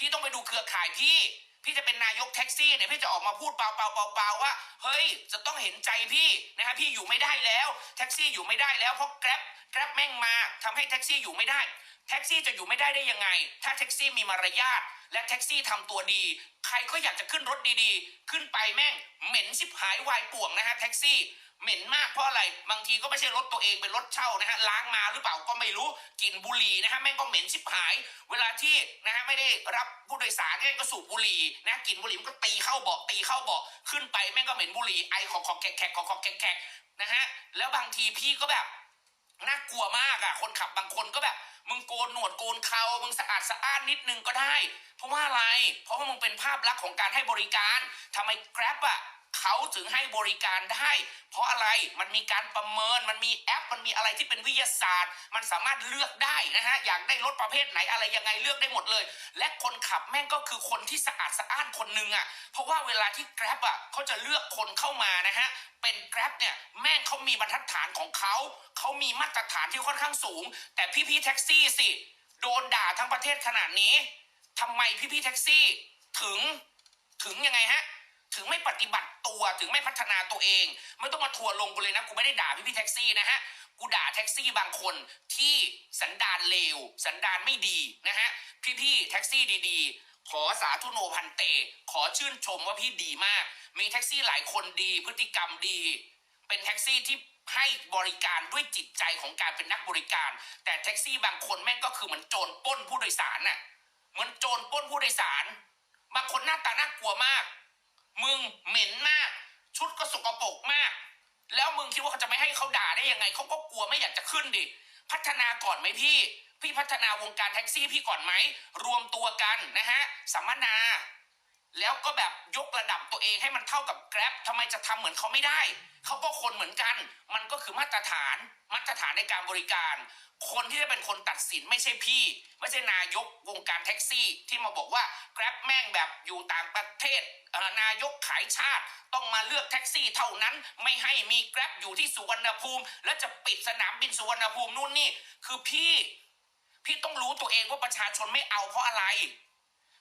พี่ต้องไปดูเครือข่ายพี่ พี่จะเป็นนายกแท็กซี่เนี่ยพี่จะออกมาพูดเปล่าเปล่าเปล่าเปล่าว่า เฮ้ย จะต้องเห็นใจพี่นะฮะพี่อยู่ไม่ได้แล้ว แท็กซี่อยู่ไม่ได้แล้วเพราะแกร็บแกร็บแม่งมาทำให้แท็กซี่อยู่ไม่ได้ แท็กซี่จะอยู่ไม่ได้ได้ยังไง ถ้าแท็กซี่มีมารยาทและแท็กซี่ทำตัวดี ใครก็อยากจะขึ้นรถดีๆ ขึ้นไปแม่งเหม็นชิบหายวายป่วงนะฮะแท็กซี่ เหม็นมากเพราะอะไร บางทีก็ไม่ใช่รถตัวเองเป็นรถเช่านะฮะล้างมาหรือเปล่าก็ไม่รู้กลิ่นบุหรี่นะฮะแม่งก็เหม็นชิบหาย เวลาที่นะฮะไม่ได้รับผู้โดยสารเนี่ยก็สูบบุหรี่นะกลิ่นบุหรี่มันก็ตีเข้าเบาะตีเข้าเบาะขึ้นไปแม่งก็เหม็นบุหรี่ไอของของแขกแขกของของแขกแขกนะฮะแล้วบางทีพี่ก็แบบน่ากลัวมากอะคนขับบางคนก็แบบมึงโกนหนวดโกนเขามึงสะอาดสะอ้านนิดนึงก็ได้ เพราะว่าอะไร เพราะว่ามึงเป็นภาพลักษณ์ของการให้บริการทำไม Grab อะ เขาถึงให้บริการได้ เพราะอะไรมันมีการประเมินมันมีแอป มันมีอะไรที่เป็นวิทยาศาสตร์ มันสามารถเลือกได้นะฮะอยากได้รถประเภทไหนอะไรยังไงเลือกได้หมดเลย และคนขับแม่งก็คือคนที่สะอาดสะอ้านคนหนึ่งอะเพราะว่าเวลาที่ Grab อะเขาจะเลือกคนเข้ามานะฮะเป็น Grab เนี่ยแม่งเขามีบรรทัดฐานของเขาเขามีมาตรฐานที่ค่อนข้างสูง แต่พี่ๆแท็กซี่สิโดนด่าทั้งประเทศขนาดนี้ทำไมพี่ๆแท็กซี่ถึงถึงยังไงฮะถึงไม่ปฏิบัติ ตัวถึงไม่พัฒนาตัวเอง ไม่ต้องมาทัวร์ลงกูเลยนะกูไม่ได้ด่าพี่ๆแท็กซี่นะฮะกูด่าแท็กซี่บางคนที่สันดานเลว สันดานไม่ดีนะฮะพี่ๆแท็กซี่ดีๆ ขอสาธุโนพันเต ขอชื่นชมว่าพี่ดีมาก มีแท็กซี่หลายคนดีพฤติกรรมดี เป็นแท็กซี่ที่ให้บริการด้วยจิตใจของการเป็นนักบริการ แต่แท็กซี่บางคนแม่งก็คือเหมือนโจรป้นผู้โดยสารน่ะเหมือนโจรป้นผู้โดยสาร บางคนหน้าตาน่ากลัวมาก มึงเหม็นมาก ชุดก็สกปรกมาก แล้วมึงคิดว่าเขาจะไม่ให้เขาด่าได้ยังไงเขาก็กลัวไม่อยากจะขึ้นดิพัฒนาก่อนไหมพี่ พี่พัฒนาวงการแท็กซี่พี่ก่อนไหมรวมตัวกันนะฮะสัมมนา แล้วก็แบบยกระดับตัวเองให้มันเท่ากับ Grab ทำไมจะทำเหมือนเขาไม่ได้ เขาก็คนเหมือนกัน มันก็คือมาตรฐานมาตรฐานในการบริการ คนที่จะเป็นคนตัดสินไม่ใช่พี่ ไม่ใช่นายกวงการแท็กซี่ ที่มาบอกว่า Grab แม่งแบบอยู่ต่างประเทศนายกขายชาติต้องมาเลือกแท็กซี่เท่านั้น ไม่ให้มี Grab อยู่ที่สุวรรณภูมิ แล้วจะปิดสนามบินสุวรรณภูมินู่นนี่ คือพี่พี่ต้องรู้ตัวเองว่าประชาชนไม่เอาเพราะอะไร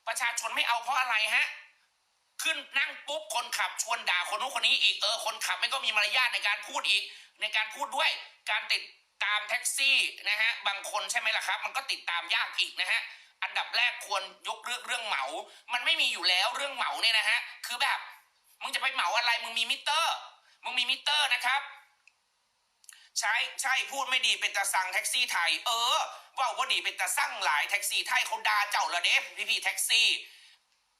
ประชาชนไม่เอาเพราะอะไรฮะ ขึ้นนั่งปุ๊บคนขับชวนด่าคนนู้นคนนี้อีกเออคนขับไม่ก็มีมารยาทในการพูดอีก ในการพูดด้วยการติดตามแท็กซี่นะฮะบางคนใช่ไหมล่ะครับ มันก็ติดตามยากอีกนะฮะอันดับแรกควรยกเรื่องเรื่องเหมา มันไม่มีอยู่แล้วเรื่องเหมาเนี่ยนะฮะคือแบบมึงจะไปเหมาอะไรมึงมีมิเตอร์มึงมีมิเตอร์นะครับใช่ใช่พูดไม่ดีเป็นตาสั่งแท็กซี่ไทย เออว่าว่าดีเป็นตาสั่งหลายแท็กซี่ไทยเขาด่าเจ้าละเด้พี่พี่แท็กซี่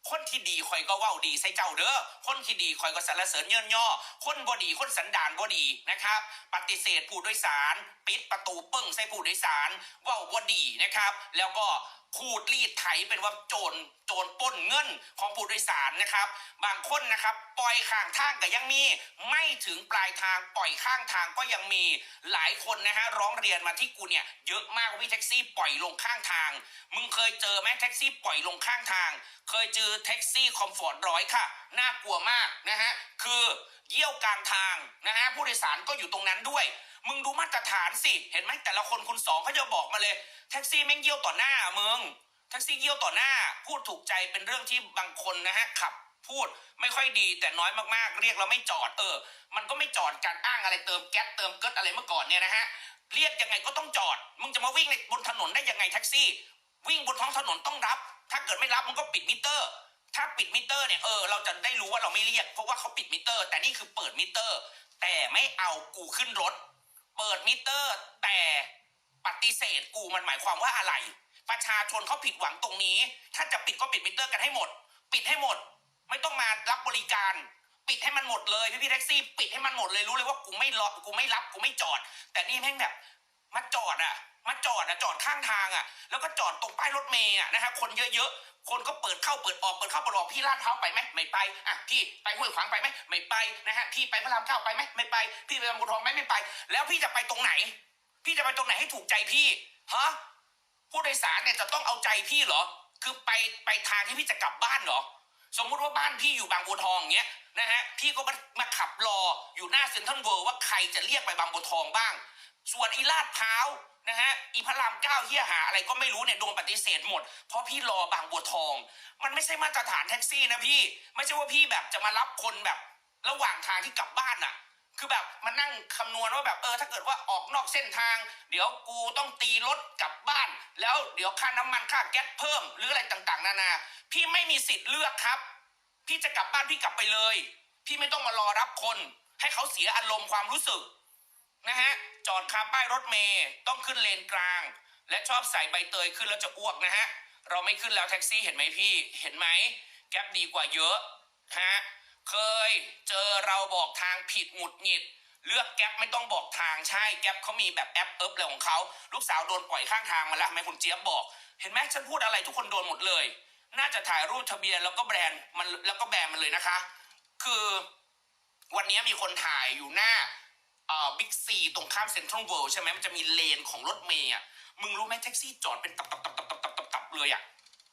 คนที่ดีคอยก็เว้าดีใส่เจ้าเด้อคนที่ดีคอยก็สรรเสริญเยื่นย่อ คนบดีคนสันดานบดีนะครับ ปฏิเสธผู้โดยสาร ปิดประตูปึ้งใส่ผู้โดยสารเว้าบดีนะครับ แล้วก็ ขูดรีดไถเป็นว่าโจรโจรป้นเงินของผู้โดยสารนะครับ บางคนนะครับปล่อยข้างทางก็ยังมี ไม่ถึงปลายทางปล่อยข้างทางก็ยังมีหลายคนนะฮะร้องเรียนมาที่กูเนี่ยเยอะมากว่าพี่แท็กซี่ปล่อยลงข้างทาง มึงเคยเจอไหมแท็กซี่ปล่อยลงข้างทาง เคยเจอแท็กซี่คอมฟอร์ตร้อยค่ะน่ากลัวมากนะฮะคือเยี่ยวกลางทางนะฮะผู้โดยสารก็อยู่ตรงนั้นด้วย มึงดูมาตรฐานสิ เห็นไหมแต่ละคนคุณสองเขาจะบอกมาเลย แท็กซี่แม่งเยี่ยวต่อหน้ามึงแท็กซี่เยี่ยวต่อหน้า พูดถูกใจเป็นเรื่องที่บางคนนะฮะขับพูดไม่ค่อยดีแต่น้อยมากๆ เรียกเราไม่จอดเออ มันก็ไม่จอดการอ้างอะไรเติมแก๊สเติมเกิดอะไรเมื่อก่อนเนี่ยนะฮะเรียกยังไงก็ต้องจอด มึงจะมาวิ่งในบนถนนได้ยังไงแท็กซี่ วิ่งบนท้องถนนต้องรับ ถ้าเกิดไม่รับมึงก็ปิดมิเตอร์ ถ้าปิดมิเตอร์เนี่ยเออเราจะได้รู้ว่าเราไม่เรียกเพราะว่าเขาปิดมิเตอร์ แต่นี่คือเปิดมิเตอร์ แต่ไม่เอากูขึ้นรถ เปิดมิเตอร์ แต่ปฏิเสธกูมันหมายความว่าอะไร ประชาชนเขาผิดหวังตรงนี้ ถ้าจะปิดก็ปิดมิเตอร์กันให้หมด ปิดให้หมด ไม่ต้องมารับบริการ ปิดให้มันหมดเลยพี่พี่แท็กซี่ปิดให้มันหมดเลยรู้เลยว่ากูไม่รอกูไม่รับกูไม่จอด แต่นี่แม่งแบบมาจอดอะ มาจอดอะจอดข้างทางอะแล้วก็จอดตรงป้ายรถเมย์อะนะฮะคนเยอะๆ คนก็เปิดเข้าเปิดออกเปิดเข้าเปิดออกพี่ลาดเท้าไปไหมไม่ไปอะพี่ไปห้วยขวางไปไหมไม่ไปนะฮะพี่ไปพระรามเก้าไปไหมไม่ไปพี่ไปบางบัวทองไหมไม่ไป แล้วพี่จะไปตรงไหน พี่จะไปตรงไหนให้ถูกใจพี่ฮะผู้โดยสารเนี่ยจะต้องเอาใจพี่เหรอ คือไปไปทางที่พี่จะกลับบ้านเหรอ สมมุติว่าบ้านพี่อยู่บางบัวทองเงี้ยนะฮะพี่ก็มาขับรออยู่หน้าเซ็นทรัลเวิลด์ว่าใครจะเรียกไปบางบัวทองบ้าง ส่วนอีลาดพร้าวนะฮะอีพระรามเก้าเฮียหาอะไรก็ไม่รู้เนี่ยโดนปฏิเสธหมด เพราะพี่รอบางบัวทอง มันไม่ใช่มาตรฐานแท็กซี่นะพี่ ไม่ใช่ว่าพี่แบบจะมารับคนแบบ ระหว่างทางที่กลับบ้านน่ะคือแบบมานั่งคำนวณว่าแบบเออถ้าเกิดว่าออกนอกเส้นทาง เดี๋ยวกูต้องตีรถกลับบ้าน แล้วเดี๋ยวค่าน้ำมันค่าแก๊สเพิ่มหรืออะไรต่างๆ นานา พี่ไม่มีสิทธิ์เลือกครับ พี่จะกลับบ้านพี่กลับไปเลย พี่ไม่ต้องมารอรับคน ให้เขาเสียอารมณ์ความรู้สึกนะฮะจอดคาป้ายรถเมย์ต้องขึ้นเลนกลาง และชอบใส่ใบเตยขึ้นแล้วจะอ้วกนะฮะเราไม่ขึ้นแล้วแท็กซี่เห็นไหมพี่ เห็นไหมแก๊ปดีกว่าเยอะฮะเคยเจอเราบอกทางผิดหงุดหงิด เลือกแก๊ปไม่ต้องบอกทางใช่แก๊ปเขามีแบบแอปเอิบอะไรของเขาลูกสาวโดนปล่อยข้างทางมาแล้วทำไมคุณเจี๊ยบบอก เห็นไหมฉันพูดอะไรทุกคนโดนหมดเลย น่าจะถ่ายรูปทะเบียนแล้วก็แบรนด์มันแล้วก็แบรนด์มันเลยนะคะ คือวันนี้มีคนถ่ายอยู่หน้าเอ่อบิ๊กซีตรงข้ามเซ็นทรัลเวิลด์ใช่ไหมมันจะมีเลนของรถเมย์อะมึงรู้ไหมแท็กซี่จอดเป็นตับตับตับตับตับตับตับตับเลยอะ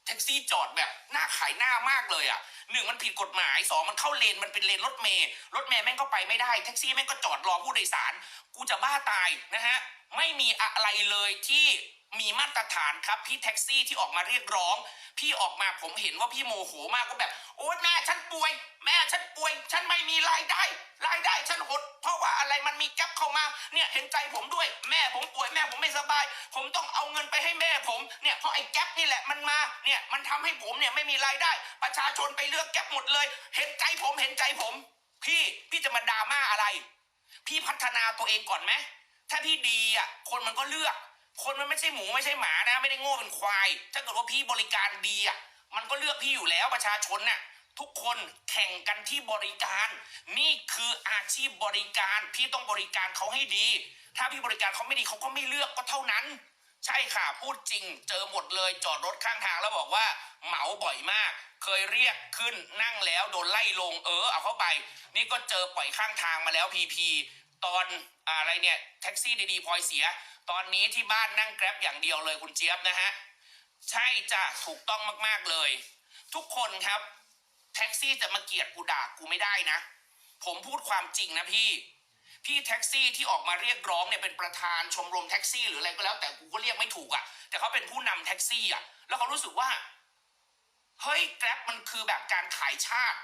แท็กซี่จอดแบบหน้าขายหน้ามากเลยอะหนึ่งมันผิดกฎหมายสองมันเข้าเลนมันเป็นเลนรถเมย์รถเมย์แม่งก็ไปไม่ได้แท็กซี่แม่งก็จอดรอผู้โดยสาร กูจะบ้าตายนะฮะ ไม่มีอะไรเลยที่มีมาตรฐานครับพี่แท็กซี่ที่ออกมาเรียกร้อง พี่ออกมาผมเห็นว่าพี่โมโหมากก็แบบ โอ๊ยแม่ฉันป่วย แม่ฉันป่วย ฉันไม่มีรายได้ รายได้ฉันหด เพราะว่าอะไรมันมีแก๊ปเข้ามาเนี่ยเห็นใจผมด้วยแม่ผมป่วยแม่ผมไม่สบาย ผมต้องเอาเงินไปให้แม่ผมเนี่ยเพราะไอ้แก๊ปนี่แหละมันมาเนี่ยมันทำให้ผมเนี่ยไม่มีรายได้ ประชาชนไปเลือกแก๊ปหมดเลย เห็นใจผมเห็นใจผม พี่พี่จะมาดราม่าอะไร พี่พัฒนาตัวเองก่อนไหม ถ้าพี่ดีอะ คนมันก็เลือก คนมันไม่ใช่หมูไม่ใช่หมานะ ไม่ได้โง่เป็นควาย ถ้าเกิดว่าพี่บริการดีอะ มันก็เลือกพี่อยู่แล้วประชาชนน่ะ ทุกคนแข่งกันที่บริการ นี่คืออาชีพบริการ พี่ต้องบริการเขาให้ดี ถ้าพี่บริการเขาไม่ดีเขาก็ไม่เลือกก็เท่านั้น ใช่ค่ะพูดจริง เจอหมดเลยจอดรถข้างทางแล้วบอกว่าเหมาบ่อยมาก เคยเรียกขึ้นนั่งแล้วโดนไล่ลงเออเอาเข้าไป นี่ก็เจอปล่อยข้างทางมาแล้วพีพี ตอนอะไรเนี่ยแท็กซี่ดีๆพลอยเสีย ตอนนี้ที่บ้านนั่งแกร็บอย่างเดียวเลยคุณเจี๊ยบนะฮะใช่จ้ะถูกต้องมากๆเลย ทุกคนครับ แท็กซี่จะมาเกลียดกูด่ากูไม่ได้นะ ผมพูดความจริงนะพี่ พี่แท็กซี่ที่ออกมาเรียกร้องเนี่ยเป็นประธานชมรมแท็กซี่หรืออะไรก็แล้ว แต่กูก็เรียกไม่ถูกอะ่ะ แต่เขาเป็นผู้นำแท็กซี่อะ่ะ แล้วเขารู้สึกว่าเฮ้ยแกร็บมันคือแบบการขายชาติ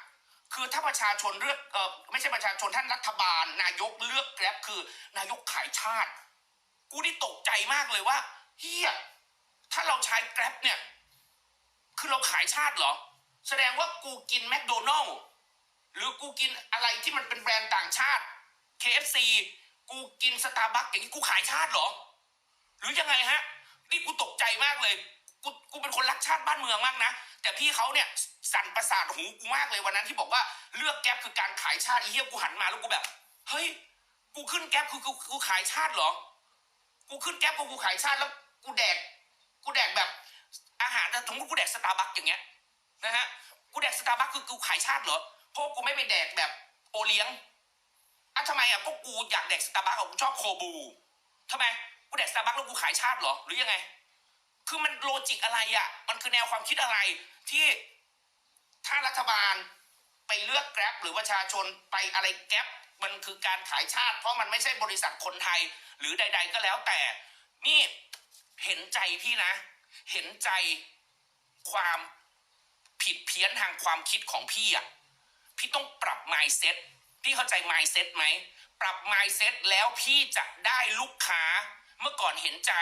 คือถ้าประชาชนเลือกเออไม่ใช่ประชาชนท่านรัฐบาล นายกเลือกแกร็บคือนายกขายชาติ กูนี่ตกใจมากเลยว่าเฮียถ้าเราใช้แกร็บเนี่ย คือเราขายชาติเหรอ แสดงว่ากูกินแมคโดนัลล์หรือกูกินอะไรที่มันเป็นแบรนด์ต่างชาติ KFC กูกินสตาร์บัคอย่างนี้กูขายชาติเหรอ หรือยังไงฮะ นี่กูตกใจมากเลย กูกูเป็นคนรักชาติบ้านเมืองมากนะ แต่พี่เขาเนี่ยสั่นประสาทหูกูมากเลยวันนั้นที่บอกว่าเลือกแก๊ปคือการขายชาติไอเหี้ยกูหันมาแล้วกูแบบ เฮ้ยกูขึ้นแก๊ปคือกูกูขายชาติเหรอ กูขึ้นแก๊ปกูกูขายชาติแล้ว กูแดก กูแดกแบบ อาหารแต่สมมติกูแดกสตาร์บัคอย่างเงี้ยนะฮะกูแดกสตาร์บัคคือกูขายชาติเหรอเพราะกูไม่ไปแดกแบบโอเลี้ยงอะทำไมอะก็กูอยากแดกสตาร์บัคอะกูชอบโคบูทำไมกูแดกสตาร์บัคแล้วกูขายชาติเหรอหรือยังไง คือมันโลจิกอะไรอะ มันคือแนวความคิดอะไรที่ถ้ารัฐบาลไปเลือกแกร็บหรือประชาชนไปอะไรแกร็บมันคือการขายชาติ เพราะมันไม่ใช่บริษัทคนไทย หรือใด ๆ ก็แล้วแต่ นี่เห็นใจพี่นะ เห็นใจความผิดเพี้ยนทางความคิดของพี่อะพี่ต้องปรับ mindset พี่เข้าใจ mindset ไหม ปรับ mindset แล้วพี่จะได้ลูกค้า เมื่อก่อนเห็นใจ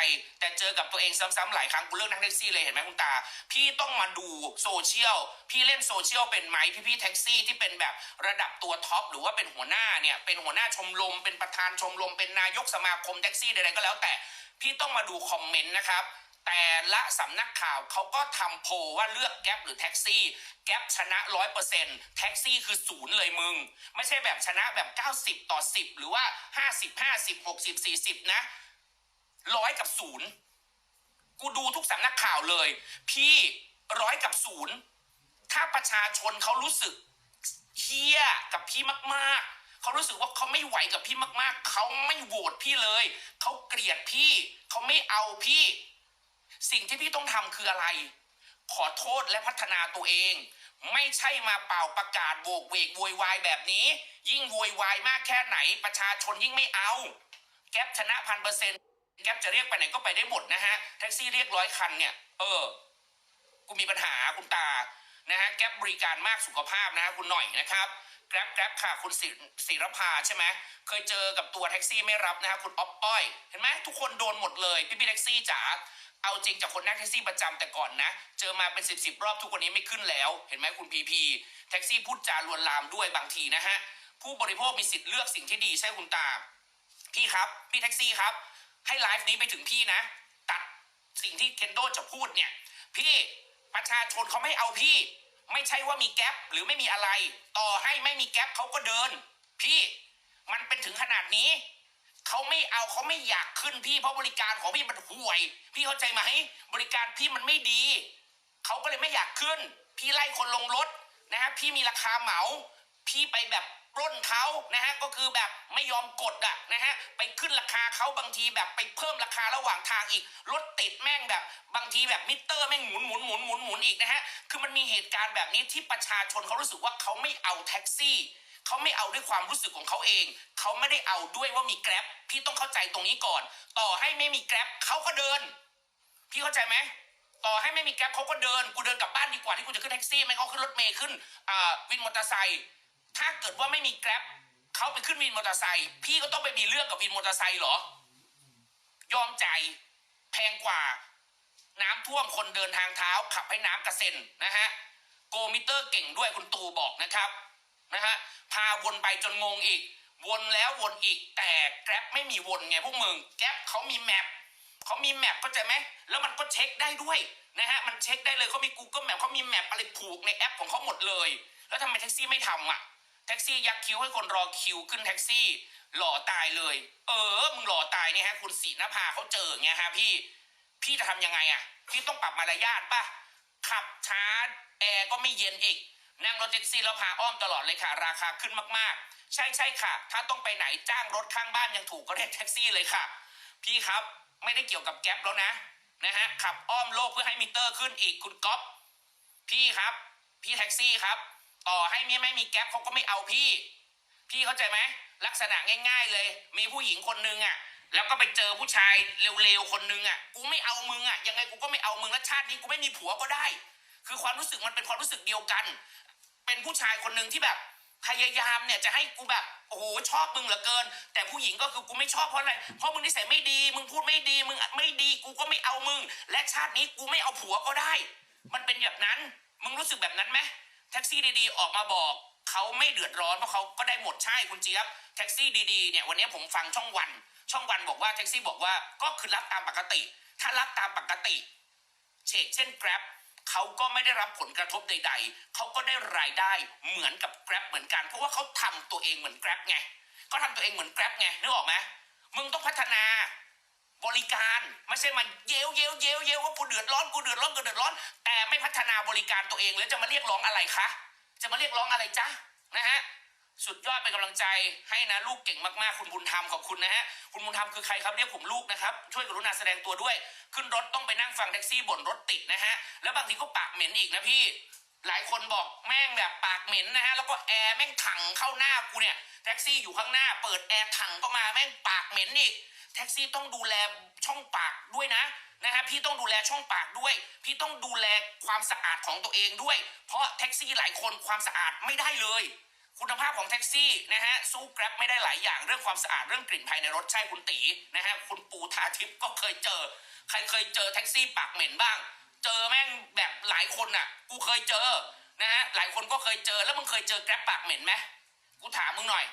แต่เจอกับตัวเองซ้ำๆหลายครั้งกูเลิกนั่งแท็กซี่เลยเห็นไหมคุณตา พี่ต้องมาดูโซเชียลพี่เล่นโซเชียลเป็นไหมพี่พี่ๆแท็กซี่ที่เป็นแบบระดับตัวท็อปหรือว่าเป็นหัวหน้าเนี่ยเป็นหัวหน้าชมรมเป็นประธานชมรมเป็นนายกสมาคมแท็กซี่ใดๆก็แล้วแต่พี่ต้องมาดูคอมเมนต์นะครับแต่ละสำนักข่าวเขาก็ทำโพลว่าเลือกแก๊ปหรือแท็กซี่ แก๊ปชนะร้อยเปอร์เซ็นต์แท็กซี่คือศูนย์เลยมึง ไม่ใช่แบบชนะแบบ 90 ต่อ 10 หรือว่า 50 50 60 40 นะ ร้อยกับศูนย์กูดูทุกสำนักข่าวเลย พี่ร้อยกับศูนย์ถ้าประชาชนเขารู้สึกเฮี้ยกับพี่มากๆ เขารู้สึกว่าเขาไม่ไหวกับพี่มากๆ เขาไม่โหวตพี่เลย เขาเกลียดพี่ เขาไม่เอาพี่ สิ่งที่พี่ต้องทำคืออะไร ขอโทษและพัฒนาตัวเอง ไม่ใช่มาเป่าประกาศโวกเวกโวยวายแบบนี้ ยิ่งโวยวายมากแค่ไหน ประชาชนยิ่งไม่เอา แก๊ปชนะพันเปอร์เซ็นต์ แก๊ปจะเรียกไปไหนก็ไปได้หมดนะฮะแท็กซี่เรียกร้อยคันเนี่ยเออกูมีปัญหาคุณตานะฮะแก๊ปบริการมากสุขภาพนะฮะคุณหน่อยนะครับแกร็บแกร็บค่ะคุณศิศิรภาใช่ไหมเคยเจอกับตัวแท็กซี่ไม่รับนะฮะคุณอ๊อปป้อยเห็นไหมทุกคนโดนหมดเลยพี่พี่แท็กซี่จ๋าเอาจริงจากคนนั่งแท็กซี่ประจำแต่ก่อนนะ เจอมาเป็นสิบสิบรอบทุกวันนี้ไม่ขึ้นแล้ว เห็นไหมคุณพีพีแท็กซี่พูดจาลวนลามด้วยบางทีนะฮะผู้บริโภคมีสิทธิ์เลือกสิ่งที่ดีใช่คุณตาพี่ครับพี่แท็กซี่ครับ ให้ไลฟ์นี้ไปถึงพี่นะ ตัดสิ่งที่เคนโดจะพูดเนี่ย พี่ประชาชนเขาไม่เอาพี่ ไม่ใช่ว่ามีแก๊ปหรือไม่มีอะไร ต่อให้ไม่มีแก๊ปเขาก็เดิน พี่มันเป็นถึงขนาดนี้เขาไม่เอาเขาไม่อยากขึ้นพี่เพราะบริการของพี่มันห่วย พี่เข้าใจไหมบริการพี่มันไม่ดีเขาก็เลยไม่อยากขึ้น พี่ไล่คนลงรถนะฮะพี่มีราคาเหมา พี่ไปแบบ ปล้นเขานะฮะก็คือแบบไม่ยอมกดอะนะฮะไปขึ้นราคาเขาบางทีแบบไปเพิ่มราคาระหว่างทางอีกรถติดแม่งแบบบางทีแบบมิเตอร์แม่งหมุนหมุนหมุนหมุนหมุนอีกนะฮะคือมันมีเหตุการณ์แบบนี้ที่ประชาชนเขารู้สึกว่าเขาไม่เอาแท็กซี่เขาไม่เอาด้วยความรู้สึกของเขาเอง เขาไม่ได้เอาด้วยว่ามีแกร็บพี่ต้องเข้าใจตรงนี้ก่อน ต่อให้ไม่มีแกร็บเขาก็เดิน พี่เข้าใจไหมต่อให้ไม่มีแก๊ปเขาก็เดิน กูเดินกลับบ้านดีกว่าที่กูจะขึ้นแท็กซี่ไม่เขาขึ้นรถเมย์ขึ้นอ่าวินมอเตอร์ไซค์ ถ้าเกิดว่าไม่มีแกร็บเขาไปขึ้นวินมอเตอร์ไซค์พี่ก็ต้องไปมีเรื่องกับวินมอเตอร์ไซค์เหรอ ยอมใจแพงกว่า น้ำท่วมคนเดินทางเท้า ขับให้น้ำกระเซ็นนะฮะโกมิเตอร์เก่งด้วยคุณตูบอกนะครับนะฮะพาวนไปจนงงอีก วนแล้ววนอีกแต่แกร็บไม่มีวนไงพวกมึงแกร็บเขามีแมปเขามีแมปเข้าใจไหมแล้วมันก็เช็คได้ด้วยนะฮะมันเช็คได้เลยเขามี Google Map เขามีแมปอะไรผูกในแอปของเขาหมดเลย แล้วทำไมแท็กซี่ไม่ทำอะ แท็กซี่ยักคิ้วให้คนรอคิวขึ้นแท็กซี่ หล่อตายเลย เออ มึงหล่อตายเนี่ยฮะ คุณสีนภาเขาเจอไงฮะพี่ พี่จะทำยังไงอะ พี่ต้องปรับมารยาทป่ะ ขับช้าแอร์ก็ไม่เย็นอีก นั่งรถแท็กซี่แล้วพาอ้อมตลอดเลยค่ะ ราคาขึ้นมากๆ ใช่ใช่ค่ะ ถ้าต้องไปไหนจ้างรถข้างบ้านยังถูกก็เรียกแท็กซี่เลยค่ะ พี่ครับไม่ได้เกี่ยวกับแก๊ปแล้วนะนะฮะขับอ้อมโลกเพื่อให้มิเตอร์ขึ้นอีกคุณก๊อฟพี่ครับ พี่แท็กซี่ครับ ต่อให้ไม่ไม่มีแก๊ปเขาก็ไม่เอาพี่ พี่เข้าใจไหมลักษณะง่าย ๆเลย มีผู้หญิงคนนึงอะ แล้วก็ไปเจอผู้ชายเร็วๆคนนึงอะกูไม่เอามึงอะยังไงกูก็ไม่เอามึงแล้วชาตินี้กูไม่มีผัวก็ได้ คือความรู้สึกมันเป็นความรู้สึกเดียวกัน เป็นผู้ชายคนหนึ่งที่แบบพยายามเนี่ยจะให้กูแบบโอ้โหชอบมึงเหลือเกิน แต่ผู้หญิงก็คือกูไม่ชอบเพราะอะไรเพราะมึงนิสัยไม่ดี มึงพูดไม่ดีมึงไม่ดี กูก็ไม่เอามึง และชาตินี้กูไม่เอาผัวก็ได้ มันเป็นแบบนั้น มึงรู้สึกแบบนั้นไหม แท็กซี่ดีๆ ออกมาบอกเขาไม่เดือดร้อนเพราะเขาก็ได้หมดใช่คุณเจี๊ยบแท็กซี่ดีๆเนี่ยวันนี้ผมฟังช่องวัน ช่องวันบอกว่าแท็กซี่บอกว่าก็คือรับตามปกติ ถ้ารับตามปกติเชกเช่น Grab เขาก็ไม่ได้รับผลกระทบใด ๆ เขาก็ได้รายได้เหมือนกับ Grab เหมือนกัน เพราะว่าเขาทำตัวเองเหมือน Grab ไงเขาทำตัวเองเหมือน Grab ไงนึกออกไหมมึงต้องพัฒนา บริการไม่ใช่มาเย้วเย้วเย้วเย้วว่ากูเดือดร้อนกูเดือดร้อนกูเดือดร้อน แต่ไม่พัฒนาบริการตัวเองแล้วจะมาเรียกร้องอะไรคะจะมาเรียกร้องอะไรจ๊ะนะฮะสุดยอดเป็นกำลังใจให้นะลูกเก่งมากๆ คุณบุญธรรมขอบคุณนะฮะคุณบุญธรรมคือใครครับเรียกผมลูกนะครับช่วยกรุณาแสดงตัวด้วย ขึ้นรถต้องไปนั่งฟังแท็กซี่บ่นรถติดนะฮะแล้วบางทีก็ปากเหม็นอีกนะพี่ หลายคนบอกแม่งแบบปากเหม็นนะฮะแล้วก็แอร์แม่งถังเข้าหน้ากูเนี่ยแท็กซี่อยู่ข้างหน้า เปิดแอร์ถังก็มาแม่งปากเหม็นอีก แท็กซี่ต้องดูแลช่องปากด้วยนะนะฮะพี่ต้องดูแลช่องปากด้วย พี่ต้องดูแลความสะอาดของตัวเองด้วย เพราะแท็กซี่หลายคนความสะอาดไม่ได้เลย คุณภาพของแท็กซี่นะฮะสู้แกร็บไม่ได้หลายอย่างเรื่องความสะอาดเรื่องกลิ่นภายในรถใช่คุณตีนะฮะคุณปูทาทิพย์ก็เคยเจอ ใครเคยเจอแท็กซี่ปากเหม็นบ้าง เจอแม่งแบบหลายคนน่ะ กูเคยเจอนะฮะหลายคนก็เคยเจอแล้วมึงเคยเจอแกร็บปากเหม็นไหมกูถามมึงหน่อย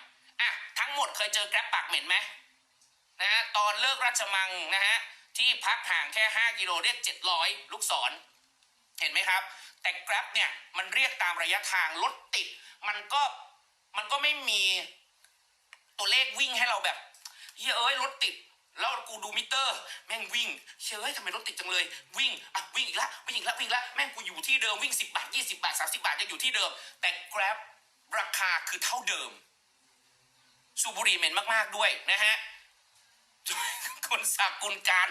อะทั้งหมดเคยเจอแกร็บปากเหม็นไหม นะฮะตอนเลิกราชมังนะฮะที่พักห่างแค่ 5 กิโลเรียก 700 ลูกศร เห็นไหมครับ แต่ Grab เนี่ยมันเรียกตามระยะทางรถติด มันก็มันก็ไม่มีตัวเลขวิ่งให้เราแบบเฮ้ยเอ้ยรถติดแล้วกูดูมิเตอร์ แม่งวิ่งเชื่อเฮ้ยทำไมรถติดจังเลย วิ่งอะวิ่งอีกล้ววิ่งอีกล้ววิ่งล้วแม่งกูอยู่ที่เดิมวิ่ง 10 บาท 20 บาท 30 บาทยังอยู่ที่เดิม แต่ Grab ราคาคือเท่าเดิม สูบุรีเหม็นมาก ๆ ด้วยนะฮะ คุณสักกุลการ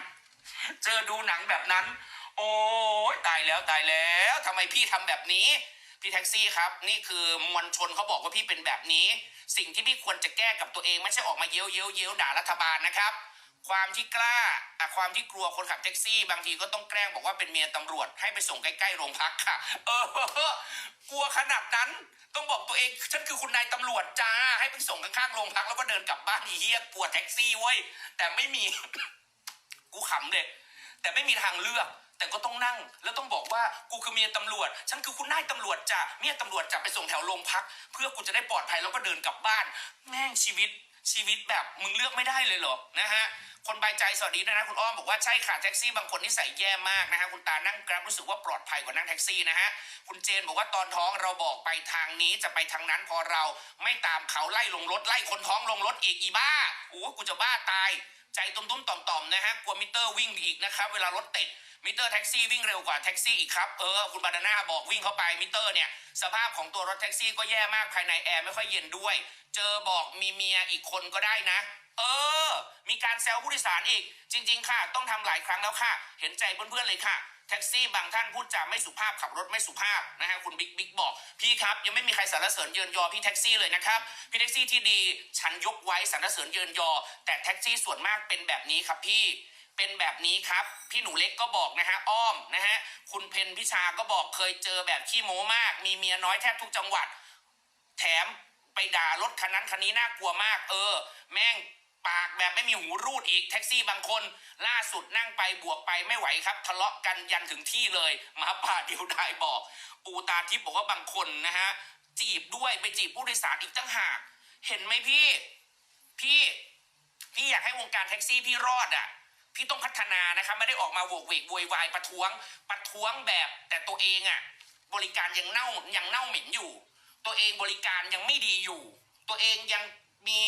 เจอดูหนังแบบนั้น โอ้ยตายแล้วตายแล้วทำไมพี่ทำแบบนี้ พี่แท็กซี่ครับ นี่คือมวลชนเขาบอกว่าพี่เป็นแบบนี้ สิ่งที่พี่ควรจะแก้กับตัวเองไม่ใช่ออกมาเย้ยวเย้ยวเย้ยวด่ารัฐบาลนะครับ ความที่กล้าอะความที่กลัวคนขับแท็กซี่ บางทีก็ต้องแกล้งบอกว่าเป็นเมียตำรวจให้ไปส่งใกล้ๆโรงพักค่ะ เออกลัวขนาดนั้นต้องบอกตัวเองฉันคือคุณนายตำรวจจ้าให้ไปส่งข้างๆโรงพักแล้วก็เดินกลับบ้านเหี้ยกลัวแท็กซี่เว้ยแต่ไม่มีกูขำเลยแต่ไม่มีทางเลือกแต่ก็ต้องนั่งแล้วต้องบอกว่ากูคือเมียตำรวจ ฉันคือคุณนายตำรวจจ้ะเมียตำรวจจะไปส่งแถวโรงพัก เพื่อกูจะได้ปลอดภัยแล้วก็เดินกลับบ้าน แม่งชีวิต ชีวิตแบบมึงเลือกไม่ได้เลยเหรอนะฮะคนใบใจสวัสดีนะนะคุณอ้อมบอกว่าใช่ค่ะแท็กซี่บางคนนิสัยแย่มากนะฮะคุณตานั่งกราฟรู้สึกว่าปลอดภัยกว่านั่งแท็กซี่นะฮะคุณเจนบอกว่าตอนท้องเราบอกไปทางนี้จะไปทางนั้นพอเราไม่ตามเขาไล่ลงรถไล่คนท้องลงรถอีกอีบ้าโอ้กูจะบ้าตาย ใจตุ้มๆต่อมๆนะฮะกลัวมิเตอร์วิ่งอีกนะครับเวลารถติด มิเตอร์แท็กซี่วิ่งเร็วกว่าแท็กซี่อีกครับ เออ คุณบานาน่าบอกวิ่งเข้าไปมิเตอร์เนี่ย สภาพของตัวรถแท็กซี่ก็แย่มากภายในแอร์ไม่ค่อยเย็นด้วย เจอบอกมีเมียอีกคนก็ได้นะ เออ มีการแซวผู้โดยสารอีก จริง ๆ ค่ะ ต้องทำหลายครั้งแล้วค่ะ เห็นใจเพื่อนๆเลยค่ะแท็กซี่บางท่านพูดจาไม่สุภาพขับรถไม่สุภาพนะฮะคุณบิ๊กบิ๊กบอก พี่ครับยังไม่มีใครสรรเสริญเยินยอพี่แท็กซี่เลยนะครับ พี่แท็กซี่ที่ดี ฉันยกไว้สรรเสริญเยินยอ แต่แท็กซี่ส่วนมากเป็นแบบนี้ครับพี่ เป็นแบบนี้ครับ พี่หนูเล็กก็บอกนะฮะอ้อมนะฮะคุณเพนพิชาก็บอกเคยเจอแบบขี้โม้มาก มีเมียน้อยแทบทุกจังหวัด แถมไปด่ารถคันนั้นคันนี้น่ากลัวมาก เออ แม่งปากแบบไม่มีหูรูดอีกแท็กซี่บางคน ล่าสุดนั่งไปบวกไปไม่ไหวครับ ทะเลาะกันยันถึงที่เลยหมาป่าเดียวดายบอก ปูตาทิพย์บอกว่าบางคนนะฮะจีบด้วยไปจีบผู้โดยสารอีกตั้งหาก เห็นไหมพี่ พี่ พี่อยากให้วงการแท็กซี่พี่รอดอะ พี่ต้องพัฒนานะครับไม่ได้ออกมาโวกเวกโวยวายประท้วง ประท้วงแบบแต่ตัวเองอะบริการยังเน่ายังเน่าเหม็นอยู่ ตัวเองบริการยังไม่ดีอยู่ ตัวเองยังมี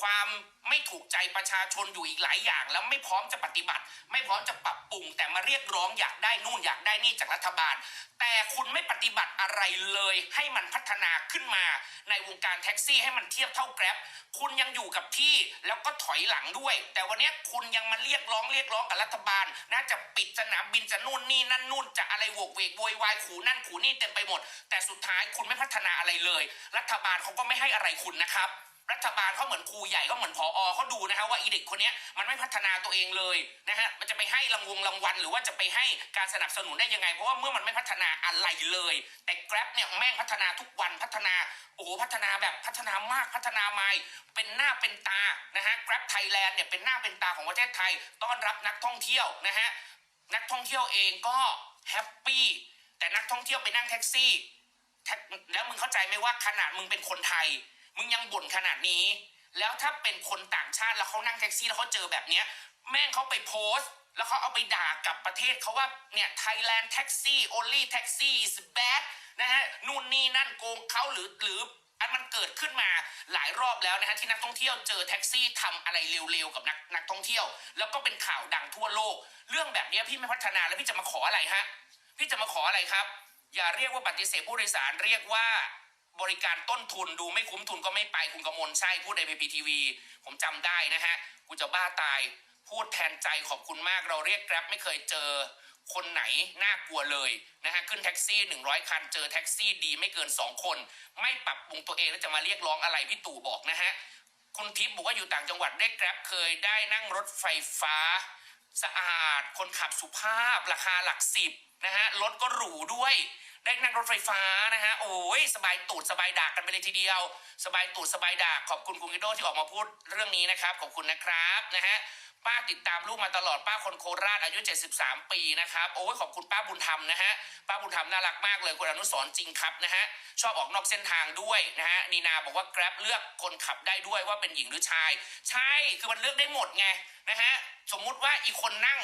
ความไม่ถูกใจประชาชนอยู่อีกหลายอย่าง แล้วไม่พร้อมจะปฏิบัติ ไม่พร้อมจะปรับปรุง แต่มาเรียกร้องอยากได้นู่นอยากได้นี่จากรัฐบาล แต่คุณไม่ปฏิบัติอะไรเลย ให้มันพัฒนาขึ้นมา ในวงการแท็กซี่ให้มันเทียบเท่าแกร็บคุณยังอยู่กับที่แล้วก็ถอยหลังด้วย แต่วันนี้คุณยังมาเรียกร้องเรียกร้องกับรัฐบาล น่าจะปิดสนามบินจะนู่นนี่นั่นนู่นจะอะไรโวกเวกโวยวายขู่นั่นขู่นี่เต็มไปหมด แต่สุดท้ายคุณไม่พัฒนาอะไรเลย รัฐบาลเขาก็ไม่ให้อะไรคุณนะครับ รัฐบาลเขาเหมือนครูใหญ่เขาเหมือนผออเขาดูนะฮะว่าอีเด็กคนนี้มันไม่พัฒนาตัวเองเลยนะฮะมันจะไปให้รางวงรางวัล หรือว่าจะไปให้การสนับสนุนได้ยังไง เพราะว่าเมื่อมันไม่พัฒนาอะไรเลย แต่ Grab เนี่ยแม่งพัฒนาทุกวันพัฒนาโอ้โหพัฒนาแบบพัฒนามากพัฒนาไม่เป็นหน้าเป็นตานะฮะ Grab Thailand เนี่ยเป็นหน้าเป็นตาของประเทศไทย ต้อนรับนักท่องเที่ยวนะฮะนักท่องเที่ยวเองก็แฮปปี้แต่นักท่องเที่ยวไปนั่งแท็กซี่แท็กแล้วมึงเข้าใจไหมว่าขนาดมึงเป็นคนไทย มึงยังบ่นขนาดนี้ แล้วถ้าเป็นคนต่างชาติแล้วเขานั่งแท็กซี่แล้วเขาเจอแบบเนี้ย แม่งเขาไปโพสต์ แล้วเขาเอาไปด่ากับประเทศเขาว่าเนี่ย Thailand taxi only taxi is bad นะฮะนู่นนี่นั่นโกงเขาหรือหรืออันมันเกิดขึ้นมาหลายรอบแล้วนะฮะที่นักท่องเที่ยวเจอแท็กซี่ทำอะไรเร็วๆกับนักนักท่องเที่ยว แล้วก็เป็นข่าวดังทั่วโลก เรื่องแบบนี้พี่ไม่พัฒนาแล้วพี่จะมาขออะไรฮะพี่จะมาขออะไรครับ อย่าเรียกว่าปฏิเสธผู้โดยสารเรียกว่า บริการต้นทุนดูไม่คุ้มทุนก็ไม่ไปคุณกมลใช่พูดในพีพีทีวีผมจำได้นะฮะกูจะบ้าตายพูดแทนใจขอบคุณมากเราเรียกแกร็บไม่เคยเจอคนไหนน่ากลัวเลยนะฮะขึ้นแท็กซี่ 100 คัน เจอแท็กซี่ดีไม่เกิน 2 คน ไม่ปรับปรุงตัวเองแล้วจะมาเรียกร้องอะไรพี่ตู่บอกนะฮะคุณทิพย์บอกว่าอยู่ต่างจังหวัดเรียกแกร็บเคยได้นั่งรถไฟฟ้า สะอาด คนขับสุภาพ ราคาหลักสิบนะฮะรถก็หรูด้วย ได้นั่งรถไฟฟ้านะฮะ โอ้ย สบายตูดสบายดากกันไปเลยทีเดียว สบายตูดสบายดาก ขอบคุณคุณกิโดที่ออกมาพูดเรื่องนี้นะครับ ขอบคุณนะครับนะฮะ ป้าติดตามลูกมาตลอดป้าคนโคราชอายุ 73 ปีนะครับ โอ้ยขอบคุณป้าบุญธรรมนะฮะ ป้าบุญธรรมน่ารักมากเลยคุณอนุสรจริงครับนะฮะ ชอบออกนอกเส้นทางด้วยนะฮะ นีนาบอกว่า Grab เลือกคนขับได้ด้วยว่าเป็นหญิงหรือชาย ใช่ คือมันเลือกได้หมดไงนะฮะ สมมุติว่าอีกคนนั่ง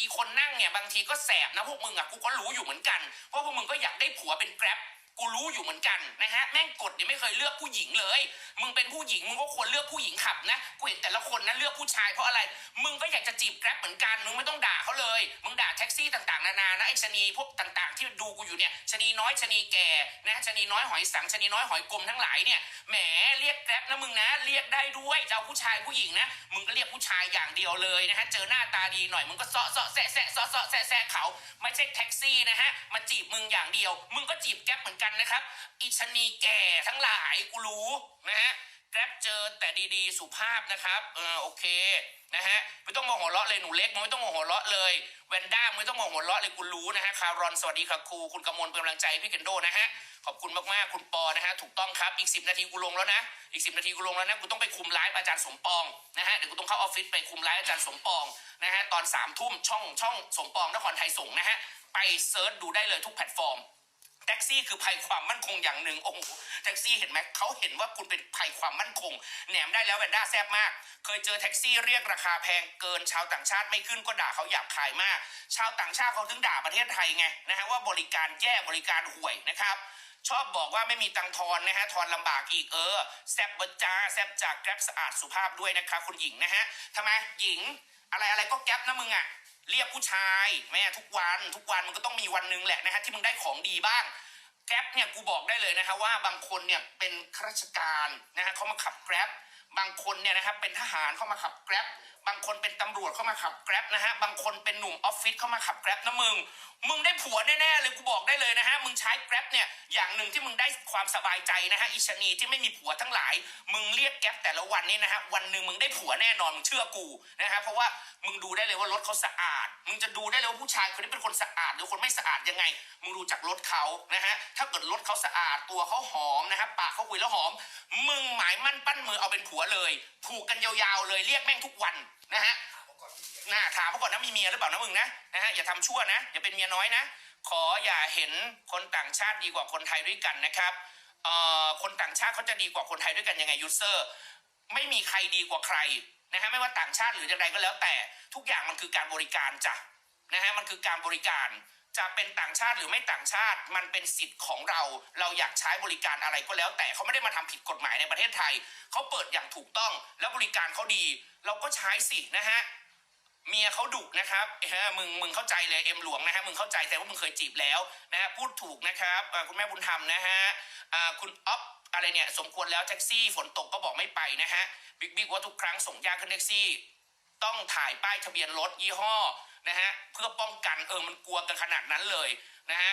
อีคนนั่งเนี่ยบางทีก็แสบนะพวกมึงอะกูก็รู้อยู่เหมือนกันเพราะพวกมึงก็อยากได้ผัวเป็นแกร็บ กูรู้อยู่เหมือนกันนะฮะแม่งกฎเนี่ยไม่เคยเลือกผู้หญิงเลย มึงเป็นผู้หญิงมึงก็ควรเลือกผู้หญิงขับนะกูเห็นแต่ละคนนะเลือกผู้ชายเพราะอะไร มึงก็อยากจะจีบแกร็บเหมือนกันมึงไม่ต้องด่าเขาเลย มึงด่าแท็กซี่ต่างๆนานานะไอ้ชะนีพวกต่างๆ ที่ดูกูอยู่เนี่ยชะนีน้อยชะนีแก่นะชะนีน้อยหอยสังชะนีน้อยหอยกลมทั้งหลายเนี่ยแหมเรียกแกร็บนะมึงนะเรียกได้ด้วยจะเอาผู้ชายผู้หญิงนะมึงก็เรียกผู้ชายอย่างเดียวเลยนะฮะเจอหน้าตาดีหน่อยมึงก็เซาะเซาะแซะแซะเซาะเซาะแซะแซะเขาไม่ใช่แท็กซี่นะฮะมาจีบมึงอย่างเดียว มึงก็จีบแก๊ปเหมือนกันกันนะครับ อิชนีแก่ทั้งหลายกูรู้นะฮะแกร็บเจอแต่ดีๆ สุภาพนะครับ เออโอเคนะฮะไม่ต้องมาหัวเราะเลยหนูเล็กไม่ต้องมาหัวเราะเลยแวนด้าไม่ต้องมาหัวเราะเลยกูรู้นะฮะคารอนสวัสดีค่ะครูคุณกำมลเป็นกำลังใจพี่เคนโดนะฮะขอบคุณมากๆคุณปอนะฮะถูกต้องครับอีก 10 นาทีกูลงแล้วนะอีก 10 นาทีกูลงแล้วนะกูต้องไปคุมไลฟ์อาจารย์สมปองนะฮะเดี๋ยวกูต้องเข้าออฟฟิศไปคุมไลฟ์อาจารย์สมปองนะฮะตอนสามทุ่มช่องช่องสมปองนครไทยส่งนะฮะไปเซิร์ชดูได้เลยทุกแพลตฟอร์ม แท็กซี่คือภัยความมั่นคงอย่างหนึ่งโอ้โหแท็กซี่เห็นไหมเขาเห็นว่าคุณเป็นภัยความมั่นคงแหนมได้แล้วแวนด้าแซบมาก เคยเจอแท็กซี่เรียกราคาแพงเกินชาวต่างชาติไม่ขึ้นก็ด่าเขาหยาบคายมาก ชาวต่างชาติเขาถึงด่าประเทศไทยไงนะฮะว่าบริการแย่บริการห่วยนะครับชอบบอกว่าไม่มีตังค์ทอนนะฮะทอนลำบากอีกเออแซบบอร์จ้าแซบจากแกร็บสะอาดสุภาพด้วยนะครับคุณหญิงนะฮะทำไมหญิงอะไรอะไรก็แก๊ปนะมึงอะ เรียกผู้ชายแม่ทุกวัน ทุกวันมันก็ต้องมีวันหนึงแหละนะฮะที่มึงได้ของดีบ้างแกร็บเนี่ยกูบอกได้เลยนะฮะว่าบางคนเนี่ยเป็นข้าราชการนะฮะเขามาขับแกร็บบางคนเนี่ยนะครับเป็นทหารเข้ามาขับแกร็บ บางคนเป็นตำรวจเข้ามาขับแกร็บนะฮะ บางคนเป็นหนุ่มออฟฟิศเข้ามาขับแกร็บนะมึง มึงได้ผัวแน่ๆเลยกูบอกได้เลยนะฮะ มึงใช้แกร็บเนี่ยอย่างหนึ่งที่มึงได้ความสบายใจนะฮะอิชนีที่ไม่มีผัวทั้งหลาย มึงเรียกแกร็บแต่ละวันนี่นะฮะวันหนึ่งมึงได้ผัวแน่นอนมึงเชื่อกูนะฮะเพราะว่ามึงดูได้เลยว่ารถเขาสะอาด มึงจะดูได้เลยว่าผู้ชายคนนี้เป็นคนสะอาดหรือคนไม่สะอาดยังไง มึงดูจากรถเขานะฮะถ้าเกิดรถเขาสะอาดตัวเขาหอมนะฮะปากเขาคุยแล้วหอม มึงหมายมั่นปั้นมือเอาเป็นผัวเลย ผูกกันยาวๆเลยเรียกแม่งทุกวันนะฮะน่าถามเขาก่อนนะมีเมียหรือเปล่านะมึงนะนะฮะอย่าทำชั่วนะอย่าเป็นเมียน้อยนะ ขออย่าเห็นคนต่างชาติดีกว่าคนไทยด้วยกันนะครับเอ่อคนต่างชาติเขาจะดีกว่าคนไทยด้วยกันยังไงยูเซอร์ไม่มีใครดีกว่าใครนะฮะไม่ว่าต่างชาติหรือใดก็แล้วแต่ทุกอย่างมันคือการบริการจ้ะนะฮะมันคือการบริการ จะเป็นต่างชาติหรือไม่ต่างชาติ มันเป็นสิทธิ์ของเรา เราอยากใช้บริการอะไรก็แล้ว แต่เขาไม่ได้มาทำผิดกฎหมายในประเทศไทย เขาเปิดอย่างถูกต้อง แล้วบริการเขาดี เราก็ใช้สินะฮะเมียเขาดุนะครับฮะมึง มึงเข้าใจเลยเอ็มหลวงนะฮะ มึงเข้าใจแต่ว่ามึงเคยจีบแล้วนะฮะ พูดถูกนะครับ คุณแม่บุญธรรมนะฮะคุณอ๊อฟอะไรเนี่ย สมควรแล้วแท็กซี่ ฝนตกก็บอกไม่ไปนะฮะ บิ๊กบิ๊กว่าทุกครั้งส่งยากขึ้นแท็กซี่ ต้องถ่ายป้ายทะเบียนรถยี่ห้อ นะฮะเพื่อป้องกันเออมันกลัวกันขนาดนั้นเลยนะฮะ